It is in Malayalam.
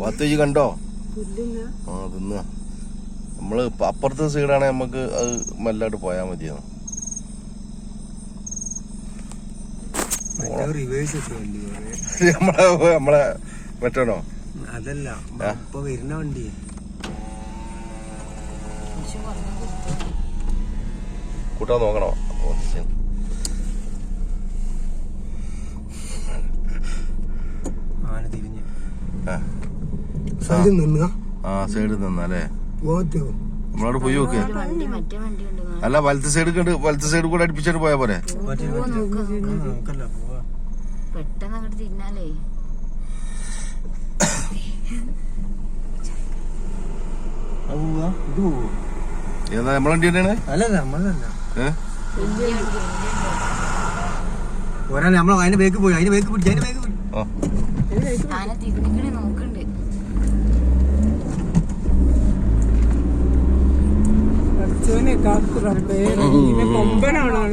പത്ത് കണ്ടോ? ആ തിന്ന. നമ്മൾ അപ്പുറത്തെ സൈഡാണെ നമുക്ക് അത് മെല്ലായിട്ട് പോയാൽ മതിയാണ്. നമ്മളെ നമ്മളെ അതല്ല ഇപ്പൊ വരുന്ന വണ്ടി കൂട്ടാൻ നോക്കണോ ഓ, ശരി. ആന തിരിഞ്ഞ് ആ. സൈഡിൽ നിന്നുക ആ സൈഡിൽ നിന്നല്ലേ പോകത്തോ നമ്മളവിടെ പോയി നോക്ക്. വണ്ടി മറ്റേ വണ്ടി ഉണ്ട് അല്ല വലത്തെ സൈഡ് കണ്ട് വലത്തെ സൈഡ് കൂടെ അടുപ്പിച്ചിട്ട് പോയാ പോരെ? പെട്ടെന്ന് അങ്ങോട്ട് തിന്നാലേ പോവോ. ഏതാ നമ്മളെ വണ്ടി തന്നെയാണ്? ഒരാൾ നമ്മൾ അതിന്റെ ബേക്ക് പോയി അതിന്റെ ബേക്ക് പിടിച്ചു അതിന്റെ ബേക്ക് പിടിച്ചു. ആ. ആന തിരിഞ്ഞിക്കണേ നോക്കണ്ട് കൊമ്പനാണോ.